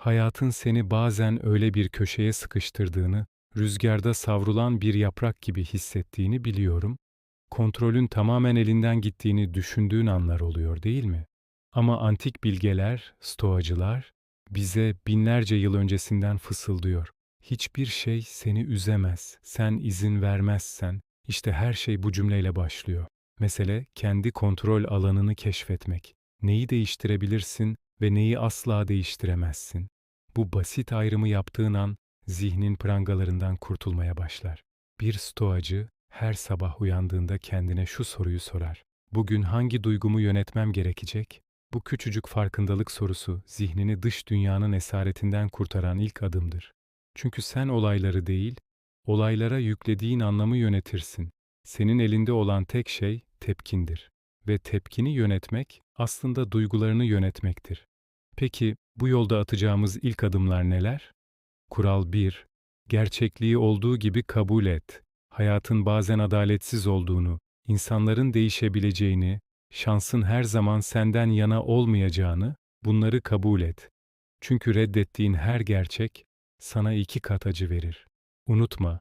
Hayatın seni bazen öyle bir köşeye sıkıştırdığını, rüzgarda savrulan bir yaprak gibi hissettiğini biliyorum. Kontrolün tamamen elinden gittiğini düşündüğün anlar oluyor değil mi? Ama antik bilgeler, stoacılar bize binlerce yıl öncesinden fısıldıyor. Hiçbir şey seni üzemez. Sen izin vermezsen işte her şey bu cümleyle başlıyor. Mesele kendi kontrol alanını keşfetmek. Neyi değiştirebilirsin ve neyi asla değiştiremezsin. Bu basit ayrımı yaptığın an zihnin prangalarından kurtulmaya başlar. Bir stoacı her sabah uyandığında kendine şu soruyu sorar. Bugün hangi duygumu yönetmem gerekecek? Bu küçücük farkındalık sorusu zihnini dış dünyanın esaretinden kurtaran ilk adımdır. Çünkü sen olayları değil, olaylara yüklediğin anlamı yönetirsin. Senin elinde olan tek şey tepkindir ve tepkini yönetmek aslında duygularını yönetmektir. Peki bu yolda atacağımız ilk adımlar neler? Kural 1. Gerçekliği olduğu gibi kabul et. Hayatın bazen adaletsiz olduğunu, insanların değişebileceğini, şansın her zaman senden yana olmayacağını, bunları kabul et. Çünkü reddettiğin her gerçek sana iki kat acı verir. Unutma,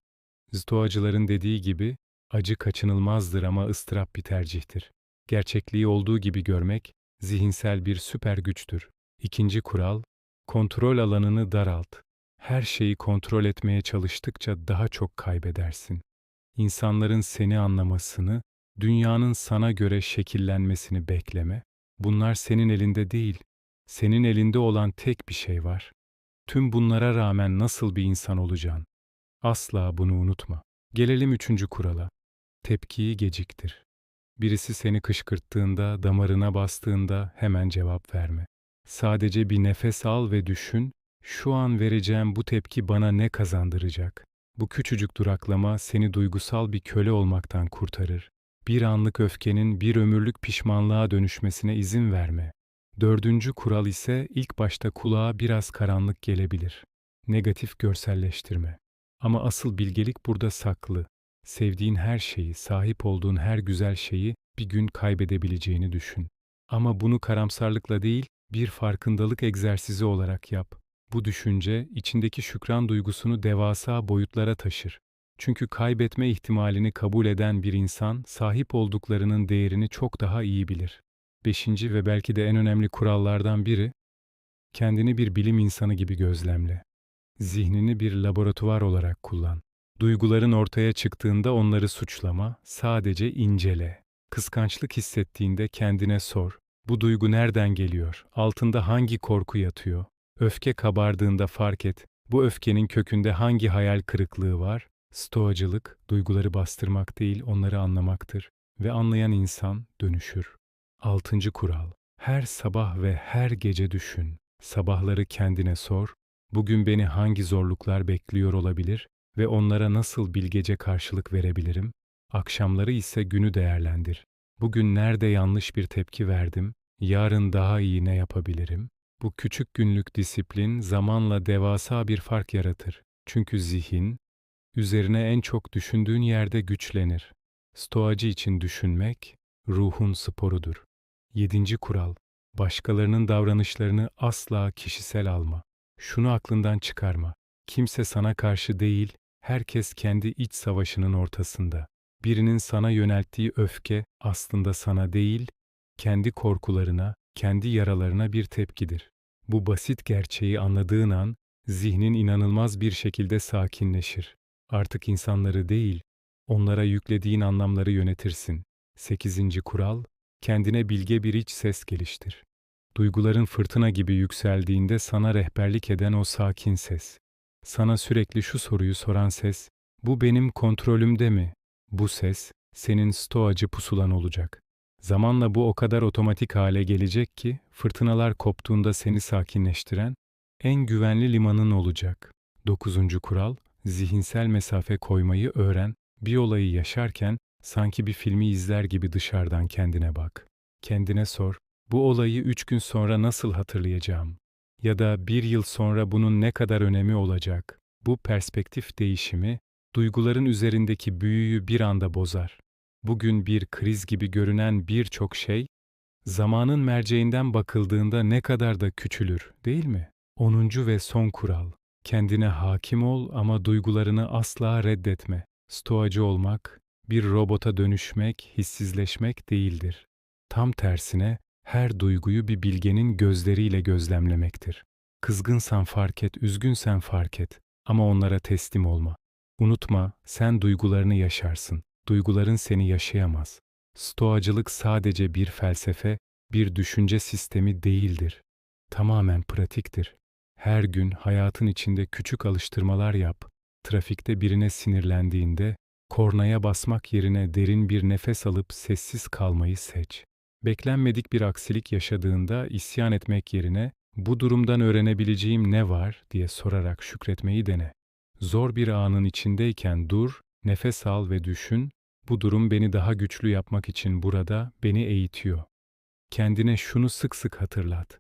Stoacıların dediği gibi acı kaçınılmazdır ama ıstırap bir tercihtir. Gerçekliği olduğu gibi görmek zihinsel bir süper güçtür. İkinci kural, kontrol alanını daralt. Her şeyi kontrol etmeye çalıştıkça daha çok kaybedersin. İnsanların seni anlamasını, dünyanın sana göre şekillenmesini bekleme. Bunlar senin elinde değil. Senin elinde olan tek bir şey var. Tüm bunlara rağmen nasıl bir insan olacaksın? Asla bunu unutma. Gelelim üçüncü kurala. Tepkiyi geciktir. Birisi seni kışkırttığında, damarına bastığında hemen cevap verme. Sadece bir nefes al ve düşün, şu an vereceğim bu tepki bana ne kazandıracak? Bu küçücük duraklama seni duygusal bir köle olmaktan kurtarır. Bir anlık öfkenin bir ömürlük pişmanlığa dönüşmesine izin verme. Dördüncü kural ise ilk başta kulağa biraz karanlık gelebilir. Negatif görselleştirme. Ama asıl bilgelik burada saklı. Sevdiğin her şeyi, sahip olduğun her güzel şeyi bir gün kaybedebileceğini düşün. Ama bunu karamsarlıkla değil, bir farkındalık egzersizi olarak yap. Bu düşünce içindeki şükran duygusunu devasa boyutlara taşır. Çünkü kaybetme ihtimalini kabul eden bir insan sahip olduklarının değerini çok daha iyi bilir. Beşinci ve belki de en önemli kurallardan biri, kendini bir bilim insanı gibi gözlemle. Zihnini bir laboratuvar olarak kullan. Duyguların ortaya çıktığında onları suçlama, sadece incele. Kıskançlık hissettiğinde kendine sor. Bu duygu nereden geliyor? Altında hangi korku yatıyor? Öfke kabardığında fark et. Bu öfkenin kökünde hangi hayal kırıklığı var? Stoacılık, duyguları bastırmak değil, onları anlamaktır. Ve anlayan insan dönüşür. Altıncı kural. Her sabah ve her gece düşün. Sabahları kendine sor. Bugün beni hangi zorluklar bekliyor olabilir ve onlara nasıl bilgece karşılık verebilirim? Akşamları ise günü değerlendir. Bugün nerede yanlış bir tepki verdim? Yarın daha iyi ne yapabilirim? Bu küçük günlük disiplin zamanla devasa bir fark yaratır. Çünkü zihin, üzerine en çok düşündüğün yerde güçlenir. Stoacı için düşünmek, ruhun sporudur. Yedinci kural, başkalarının davranışlarını asla kişisel alma. Şunu aklından çıkarma. Kimse sana karşı değil, herkes kendi iç savaşının ortasında. Birinin sana yönelttiği öfke aslında sana değil, kendi korkularına, kendi yaralarına bir tepkidir. Bu basit gerçeği anladığın an zihnin inanılmaz bir şekilde sakinleşir. Artık insanları değil, onlara yüklediğin anlamları yönetirsin. 8. kural, kendine bilge bir iç ses geliştir. Duyguların fırtına gibi yükseldiğinde sana rehberlik eden o sakin ses. Sana sürekli şu soruyu soran ses, bu benim kontrolümde mi? Bu ses, senin stoacı pusulan olacak. Zamanla bu o kadar otomatik hale gelecek ki, fırtınalar koptuğunda seni sakinleştiren, en güvenli limanın olacak. Dokuzuncu kural, zihinsel mesafe koymayı öğren, bir olayı yaşarken, sanki bir filmi izler gibi dışarıdan kendine bak. Kendine sor, bu olayı üç gün sonra nasıl hatırlayacağım? Ya da bir yıl sonra bunun ne kadar önemi olacak? Bu perspektif değişimi, duyguların üzerindeki büyüyü bir anda bozar. Bugün bir kriz gibi görünen birçok şey, zamanın merceğinden bakıldığında ne kadar da küçülür, değil mi? 10. ve son kural. Kendine hakim ol ama duygularını asla reddetme. Stoacı olmak, bir robota dönüşmek, hissizleşmek değildir. Tam tersine her duyguyu bir bilgenin gözleriyle gözlemlemektir. Kızgınsan fark et, üzgünsen fark et ama onlara teslim olma. Unutma, sen duygularını yaşarsın. Duyguların seni yaşayamaz. Stoacılık sadece bir felsefe, bir düşünce sistemi değildir. Tamamen pratiktir. Her gün hayatın içinde küçük alıştırmalar yap. Trafikte birine sinirlendiğinde kornaya basmak yerine derin bir nefes alıp sessiz kalmayı seç. Beklenmedik bir aksilik yaşadığında isyan etmek yerine bu durumdan öğrenebileceğim ne var diye sorarak şükretmeyi dene. Zor bir anın içindeyken dur, nefes al ve düşün. Bu durum beni daha güçlü yapmak için burada, beni eğitiyor. Kendine şunu sık sık hatırlat.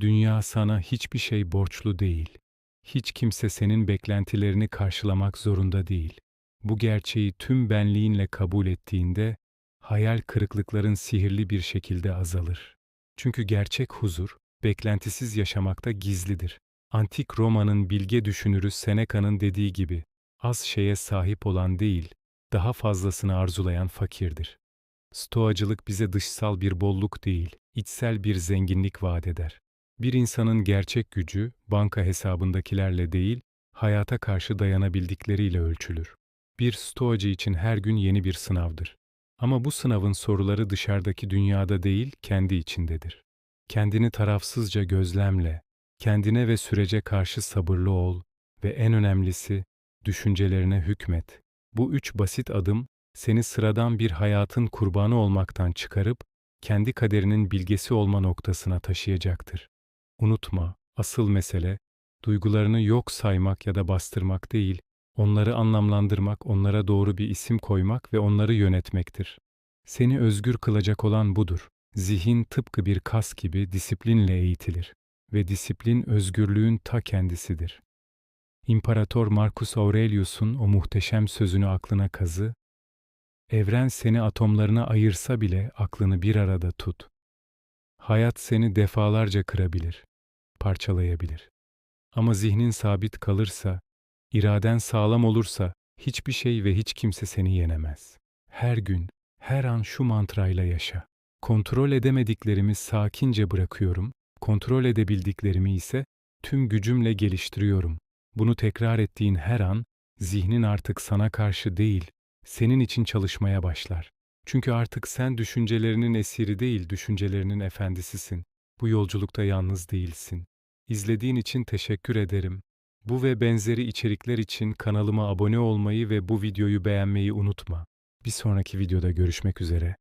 Dünya sana hiçbir şey borçlu değil. Hiç kimse senin beklentilerini karşılamak zorunda değil. Bu gerçeği tüm benliğinle kabul ettiğinde hayal kırıklıkların sihirli bir şekilde azalır. Çünkü gerçek huzur beklentisiz yaşamakta gizlidir. Antik Roma'nın bilge düşünürü Seneca'nın dediği gibi az şeye sahip olan değil, daha fazlasını arzulayan fakirdir. Stoacılık bize dışsal bir bolluk değil, içsel bir zenginlik vaat eder. Bir insanın gerçek gücü banka hesabındakilerle değil, hayata karşı dayanabildikleriyle ölçülür. Bir stoacı için her gün yeni bir sınavdır. Ama bu sınavın soruları dışarıdaki dünyada değil, kendi içindedir. Kendini tarafsızca gözlemle, kendine ve sürece karşı sabırlı ol ve en önemlisi düşüncelerine hükmet. Bu üç basit adım seni sıradan bir hayatın kurbanı olmaktan çıkarıp kendi kaderinin bilgesi olma noktasına taşıyacaktır. Unutma, asıl mesele duygularını yok saymak ya da bastırmak değil, onları anlamlandırmak, onlara doğru bir isim koymak ve onları yönetmektir. Seni özgür kılacak olan budur. Zihin tıpkı bir kas gibi disiplinle eğitilir ve disiplin özgürlüğün ta kendisidir. İmparator Marcus Aurelius'un o muhteşem sözünü aklına kazı, evren seni atomlarına ayırsa bile aklını bir arada tut. Hayat seni defalarca kırabilir, parçalayabilir. Ama zihnin sabit kalırsa, iraden sağlam olursa hiçbir şey ve hiç kimse seni yenemez. Her gün, her an şu mantrayla yaşa. Kontrol edemediklerimi sakince bırakıyorum, kontrol edebildiklerimi ise tüm gücümle geliştiriyorum. Bunu tekrar ettiğin her an, zihnin artık sana karşı değil, senin için çalışmaya başlar. Çünkü artık sen düşüncelerinin esiri değil, düşüncelerinin efendisisin. Bu yolculukta yalnız değilsin. İzlediğin için teşekkür ederim. Bu ve benzeri içerikler için kanalıma abone olmayı ve bu videoyu beğenmeyi unutma. Bir sonraki videoda görüşmek üzere.